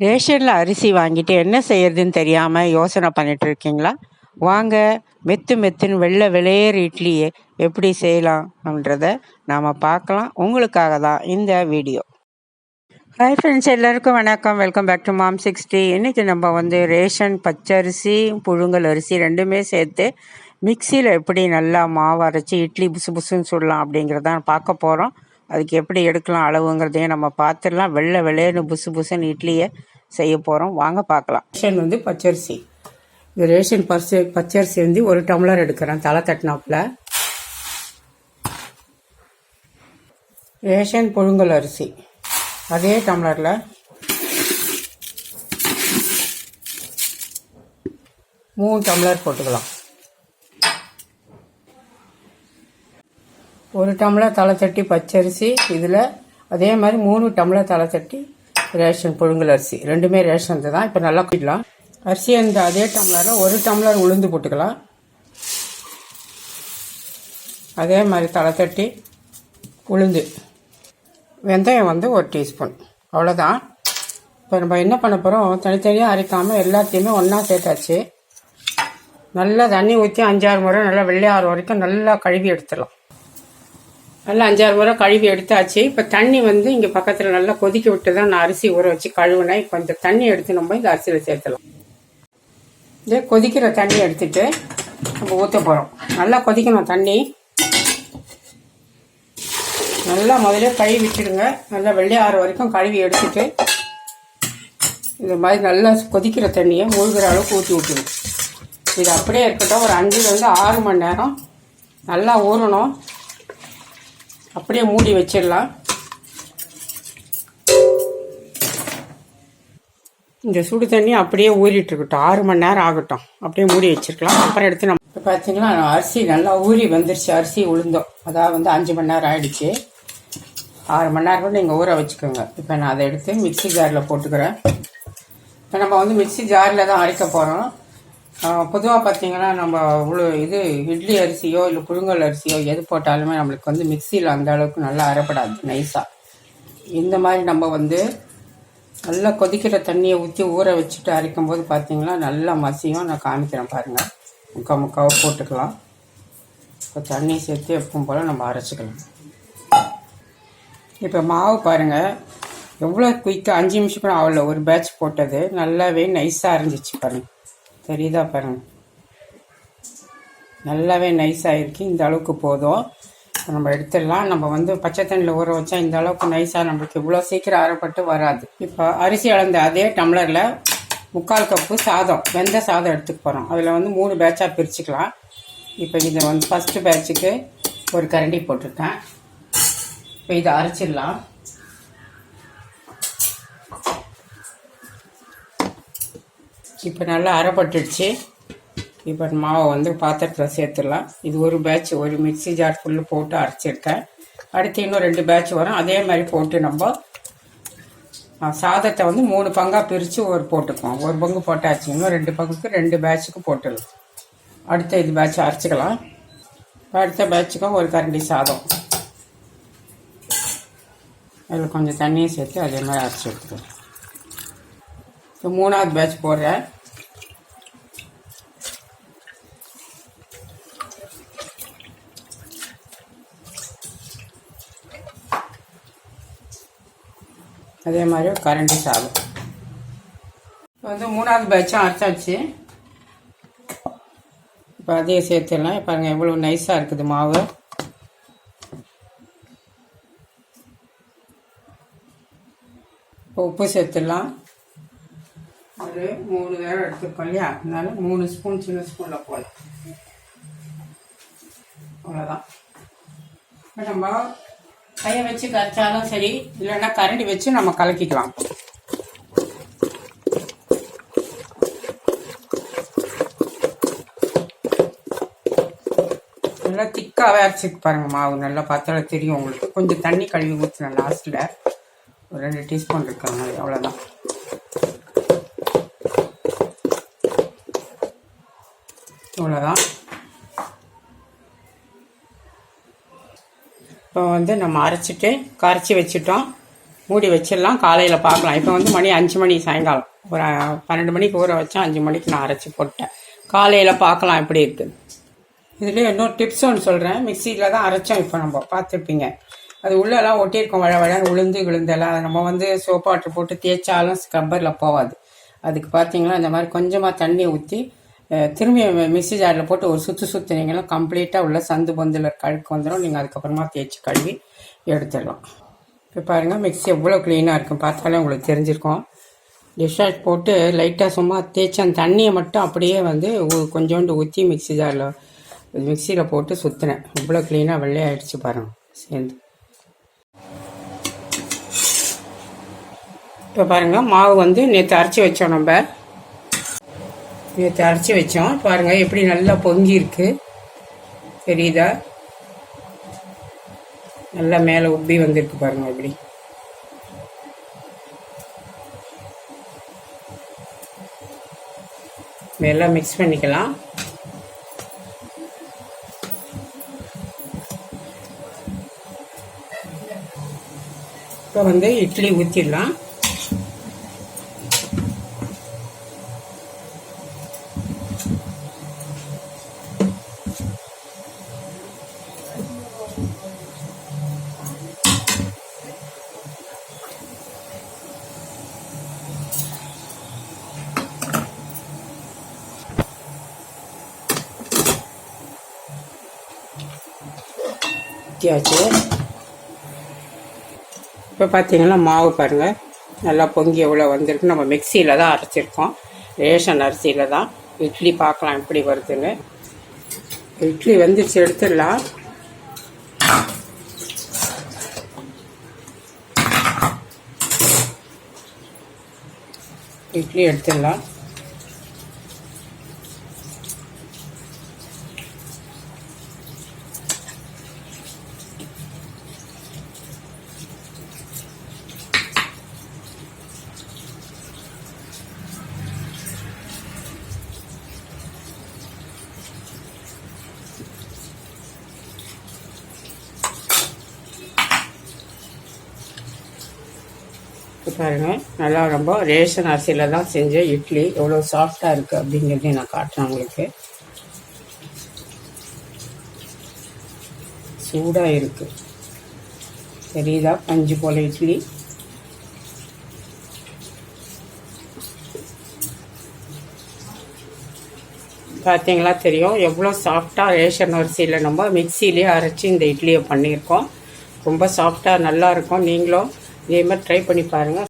ரேஷனில் அரிசி வாங்கிட்டு என்ன செய்யறதுன்னு தெரியாமல் யோசனை பண்ணிட்டு இருக்கீங்களா? வாங்க மெத்து மெத்துன்னு வெள்ளை வெளியேறு இட்லியை எப்படி செய்யலாம்ன்றத நாம் பார்க்கலாம். உங்களுக்காக தான் இந்த வீடியோ. ஹாய் ஃப்ரெண்ட்ஸ் எல்லாருக்கும் வணக்கம். Welcome back to mom sixty இன்றைக்கி நம்ம வந்து ரேஷன் பச்சரிசி புழுங்கல் அரிசி ரெண்டுமே சேர்த்து மிக்சியில் எப்படி நல்லா மாவு அரைச்சி இட்லி புசு புசுன்னு சுடலாம் அப்படிங்கிறதான் பார்க்க போகிறோம் அதுக்கு எப்படி எடுக்கலாம் அளவுங்கிறதையும் நம்ம பார்த்துடலாம். வெள்ளை வெள்ளையன்னு புசு புசுன்னு இட்லியை செய்ய போகிறோம் வாங்க பார்க்கலாம். ரேஷன் வந்து பச்சரிசி. இந்த ரேஷன் பச்சை பச்சரிசி வந்து ஒரு டம்ளர் எடுக்கிறேன் தலை தட்டினாப்பில். ரேஷன் புழுங்கல் அரிசி. அதே டம்ளரில் மூணு டம்ளர் போட்டுக்கலாம். ஒரு டம்ளர் தலை தட்டி பச்சரிசி இதில் அதே மாதிரி மூணு டம்ளர் தலை தட்டி ரேஷன் புழுங்கல் அரிசி. ரெண்டுமே ரேஷன் தான். இப்போ நல்லா குடிக்கலாம் அரிசி அந்த அதே டம்ளரில் ஒரு டம்ளர் உளுந்து போட்டுக்கலாம். அதே மாதிரி தலை தட்டி உளுந்து. வெந்தயம் வந்து ஒரு டீஸ்பூன். அவ்வளோதான் இப்போ நம்ம என்ன பண்ண போகிறோம் தனித்தனியாக அரைக்காமல் எல்லாத்தையுமே ஒன்றா சேர்த்தாச்சு. நல்லா தண்ணி ஊற்றி அஞ்சாறு முறை நல்லா வெள்ளையாறு வரைக்கும் நல்லா கழுவி எடுத்துடலாம். நல்லா அஞ்சாறு முறை கழுவி எடுத்தாச்சு. இப்போ தண்ணி வந்து இங்கே பக்கத்தில் நல்லா கொதிக்க விட்டு தான் நான் அரிசி ஊற வச்சு கழுவுனேன். இப்போ இந்த தண்ணி எடுத்து நம்ம இந்த அரிசியில் சேர்த்தலாம். இதே கொதிக்கிற தண்ணி எடுத்துட்டு நம்ம ஊற்ற போகிறோம் நல்லா கொதிக்கணும் தண்ணி. நல்லா முதல்ல கழுவி விட்டுடுங்க. நல்லா வெள்ளை ஆறு வரைக்கும் கழுவி எடுத்துட்டு இந்த மாதிரி நல்லா கொதிக்கிற தண்ணியை மூழ்கிற அளவுக்கு ஊற்றி விட்டுருங்க இது அப்படியே இருக்கட்டும். ஒரு அஞ்சுலேருந்து ஆறு மணி நேரம் நல்லா ஊறணும். அப்படியே மூடி வச்சிடலாம். இந்த சுடு தண்ணி அப்படியே ஊறிட்டு இருக்கட்டும். ஆறு மணி நேரம் ஆகட்டும். அப்படியே மூடி வச்சிருக்கலாம். அப்புறம் எடுத்து நம்ம இப்போ பார்த்தீங்கன்னா அரிசி நல்லா ஊறி வந்துருச்சு. அரிசி உளுந்தோம். அதாவது வந்து அஞ்சு மணி நேரம் ஆயிடுச்சு. ஆறு மணி நேரம் கூட நீங்கள் ஊற வச்சுக்கோங்க. இப்போ நான் அதை எடுத்து மிக்சி ஜாரில் போட்டுக்கிறேன். இப்போ நம்ம வந்து மிக்சி ஜாரில் தான் அரைக்க போகிறோம் பொதுவாக பார்த்தீங்கன்னா நம்ம உழு இது இட்லி அரிசியோ இல்லை புழுங்கல் அரிசியோ எது போட்டாலுமே நம்மளுக்கு வந்து மிக்சியில் அந்த அளவுக்கு நல்லா அரைப்படாது நைஸாக இந்த மாதிரி நம்ம வந்து நல்லா கொதிக்கிற தண்ணியை ஊற்றி ஊற வச்சுட்டு அரைக்கும் போது பார்த்தீங்கன்னா நல்லா மசியும். நான் காமிக்கிறேன் பாருங்கள் முக்கால் முக்காவை போட்டுக்கலாம். இப்போ தண்ணி சேர்த்து எப்பவும் போல் நம்ம அரைச்சிக்கலாம். இப்போ மாவு பாருங்கள் எவ்வளோ குயிக்காக அஞ்சு நிமிஷம் கூட ஆகல. ஒரு பேட்ச் போட்டது. நல்லாவே நைஸாக அரைஞ்சிச்சு பாருங்கள் தெரியுதா பாருங்க. நல்லாவே நைஸ் ஆகிருக்கு இந்த அளவுக்கு போதும். நம்ம எடுத்துடலாம். நம்ம வந்து பச்சை தண்ணியில் ஊற வச்சா இந்த அளவுக்கு நைஸாக நம்மளுக்கு இவ்வளோ சீக்கிரம் அறப்பட்டு வராது. இப்போ அரிசி அளந்த அதே டம்ளரில் முக்கால் கப்பு சாதம் வெந்த சாதம் எடுத்துக்க போகிறோம் அதில் வந்து மூணு பேட்சாக பிரிச்சுக்கலாம். இப்போ இதை வந்து ஃபஸ்ட்டு பேட்சுக்கு ஒரு கரண்டி போட்டிருக்கேன். இப்போ இதை அரைச்சிடலாம். இப்போ நல்லா அரைப்பட்டுடுச்சு. இப்போ மாவை வந்து பாத்திரத்தில் சேர்த்துடலாம். இது ஒரு பேட்ச் ஒரு மிக்சி ஜார் ஃபுல்லு போட்டு அரைச்சிருக்கேன். அடுத்து இன்னும் ரெண்டு பேட்ச் வரும். அதே மாதிரி போட்டு நம்ம சாதத்தை வந்து மூணு பங்காக பிரித்து ஒரு போட்டுக்குவோம். ஒரு பங்கு போட்டாச்சு. இன்னும் ரெண்டு பங்குக்கு ரெண்டு பேட்சுக்கு போட்டுடலாம். அடுத்த இது பேட்ச் அரைச்சிக்கலாம். அடுத்த பேட்சுக்கும் ஒரு கரண்டி சாதம். அதில் கொஞ்சம் தண்ணியை சேர்த்து அதே மாதிரி அரைச்சி எடுத்துக்கலாம். இப்போ மூணாவது பேட்ச் போடுறேன். அதே மாதிரி கரண்டி சாதம். இப்போ வந்து மூணாவது பேட்சும் அரைச்சாச்சு. இப்போ அதையும் சேர்த்துடலாம். பாருங்கள் எவ்வளோ நைஸாக இருக்குது மாவு. உப்பு சேர்த்துடலாம். ஒரு மூணு நேரம் எடுத்துருக்கோம் இல்லையா? அதனால மூணு ஸ்பூன் சின்ன ஸ்பூனில் போகலாம் அவ்வளோதான் இப்போ நம்ம கையை வச்சு கரைச்சாலும் சரி இல்லைன்னா கரண்டி வச்சு நம்ம கலக்கிக்கலாம். நல்லா திக்காகவே அரைச்சிட்டு பாருங்கள் மாவு. நல்லா பார்த்தாலே தெரியும் உங்களுக்கு. கொஞ்சம் தண்ணி கழுவி ஊற்றினேன் லாஸ்ட்டில் ஒரு ரெண்டு டீஸ்பூன் இருக்காங்க அவ்வளோதான் அவ்வளோதான் இப்போ வந்து நம்ம அரைச்சிட்டு கரைச்சி வச்சுட்டோம். மூடி வச்சிடலாம். காலையில் பார்க்கலாம். இப்போ வந்து மணி அஞ்சு மணி சாயங்காலம். ஒரு பன்னெண்டு மணிக்கு ஊற வச்சா அஞ்சு மணிக்கு நான் அரைச்சி போட்டேன். காலையில் பார்க்கலாம் எப்படி இருக்குது இதுலேயே இன்னொரு டிப்ஸ் ஒன்று சொல்கிறேன் மிக்சியில் தான் அரைச்சோம் இப்போ நம்ம. பார்த்துருப்பீங்க. அது உள்ளெல்லாம் ஒட்டியிருக்கோம். வழ வழ உளுந்து விழுந்தெல்லாம் அதை நம்ம வந்து சோப்பாட்டு போட்டு தேய்ச்சாலும் ஸ்க்ரப்பரில் போகாது. அதுக்கு பார்த்தீங்கன்னா இந்த மாதிரி கொஞ்சமாக தண்ணி ஊற்றி திரும்பி மிக்ஸி ஜாரில் போட்டு ஒரு சுற்று சுற்றுனீங்கன்னா கம்ப்ளீட்டாக உள்ள சந்து பொந்தில் கழுக்கு வந்துடும் நீங்கள் அதுக்கப்புறமா தேய்ச்சி கழுவி எடுத்துடலாம். இப்போ பாருங்கள் மிக்ஸி எவ்வளோ க்ளீனாக இருக்கும். பார்த்தாலே உங்களுக்கு தெரிஞ்சிருக்கும். டிஷ்வாஷ் போட்டு லைட்டாக சும்மா தேய்ச்சி அந்த தண்ணியை மட்டும் அப்படியே வந்து கொஞ்சோண்டு ஊற்றி மிக்ஸி ஜாரில் மிக்சியில் போட்டு சுற்றினேன் இவ்வளோ க்ளீனாக வெள்ளையாயிடுச்சு பாருங்கள் சேர்ந்து. இப்போ பாருங்கள் மாவு வந்து நேற்று அரைச்சி வச்சோம் நம்ம. நேற்று அரைச்சி வச்சோம். பாருங்க எப்படி நல்லா பொங்கி இருக்கு தெரியுதா? நல்லா மேலே உப்பி வந்திருக்கு பாருங்க எப்படி எல்லாம் மிக்ஸ் பண்ணிக்கலாம். இப்போ வந்து இட்லி ஊற்றிடலாம் ஊற்றியாச்சு இப்போ பார்த்தீங்கன்னா மாவு பாருங்கள் நல்லா பொங்கி எவ்வளோ வந்திருக்கு. நம்ம மிக்சியில் தான் அரைச்சிருக்கோம். ரேஷன் அரிசியில் தான். இட்லி பார்க்கலாம் எப்படி வருதுன்னு இட்லி வந்துச்சு எடுத்துடலாம். இட்லி எடுத்துடலாம். பாருங்கள் நல்லா ரொம்ப ரேஷன் அரிசியில் தான் செஞ்ச இட்லி. எவ்வளோ சாஃப்டாக இருக்குது அப்படிங்கிறதையும் நான் காட்டுறேன் உங்களுக்கு. சூடாக இருக்குது தெரியுதா? பஞ்சு போல இட்லி. பார்த்தீங்களா தெரியும். எவ்வளோ சாஃப்டாக ரேஷன் அரிசியில் நம்ம மிக்சிலேயே அரைச்சி இந்த இட்லியை பண்ணியிருக்கோம். ரொம்ப சாஃப்டாக நல்லாயிருக்கும் நீங்களும் இதே மாதிரி ட்ரை பண்ணி பாருங்கள்